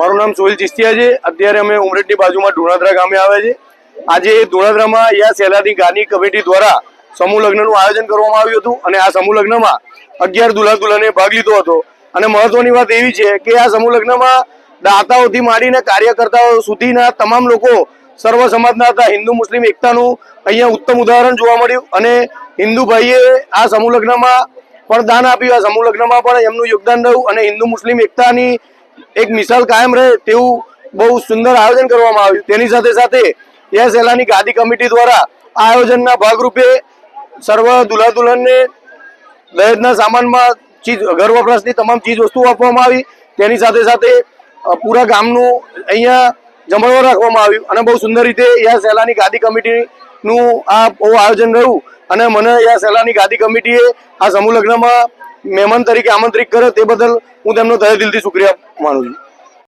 મારું નામ સોહિલ ચિસ્તિયા છે. અત્યારે અમે ઉમરેઠની બાજુમાં ધુણાદરા ગામે આવ્યા છે. આજે ધોળાદરામાં યા સેલાની ગાની કમિટી દ્વારા સમૂહ લગ્નનું આયોજન કરવામાં આવ્યું હતું અને આ સમૂહ લગ્નમાં અગિયાર દુલ્હા દુલ્હને ભાગ લીધો હતો. અને મહત્વની વાત એવી છે કે આ સમૂહ લગ્નમાં દાતાઓથી માંડીને કાર્યકર્તાઓ સુધીના તમામ લોકો સર્વ સમાજના હતા. હિન્દુ, મુસ્લિમ, એકતાનું અહીંયા ઉત્તમ ઉદાહરણ જોવા મળ્યું અને હિન્દુ ભાઈએ આ સમૂહ લગ્નમાં પણ દાન આપ્યું. આ સમૂહ લગ્નમાં પણ એમનું યોગદાન રહ્યું અને હિન્દુ, મુસ્લિમ, એકતાની એક મિસાલ કાયમ રહે તેવું બહુ સુંદર આયોજન કરવામાં આવ્યું. તેની સાથે સાથે યસ એલાની ગાદી કમિટી દ્વારા આયોજનના ભાગરૂપે સર્વ દુલ્હા દુલ્હનને દહેજના સામાનમાં ચીજ, ઘર વપરાશની તમામ ચીજ વસ્તુઓ આપવામાં આવી. તેની સાથે સાથે પૂરા ગામનું અહીંયા જમણવાર રાખવામાં આવ્યું અને બહુ સુંદર રીતે યા સેલાની ગાદી કમિટીનું આ બહુ આયોજન રહ્યું. અને મને યા સેલાની ગાદી કમિટીએ આ સમૂહ લગ્નમાં મહેમાન તરીકે આમંત્રિત કર્યો તે બદલ હું તેમનો તહે દિલથી શુક્રિયા માનું છું.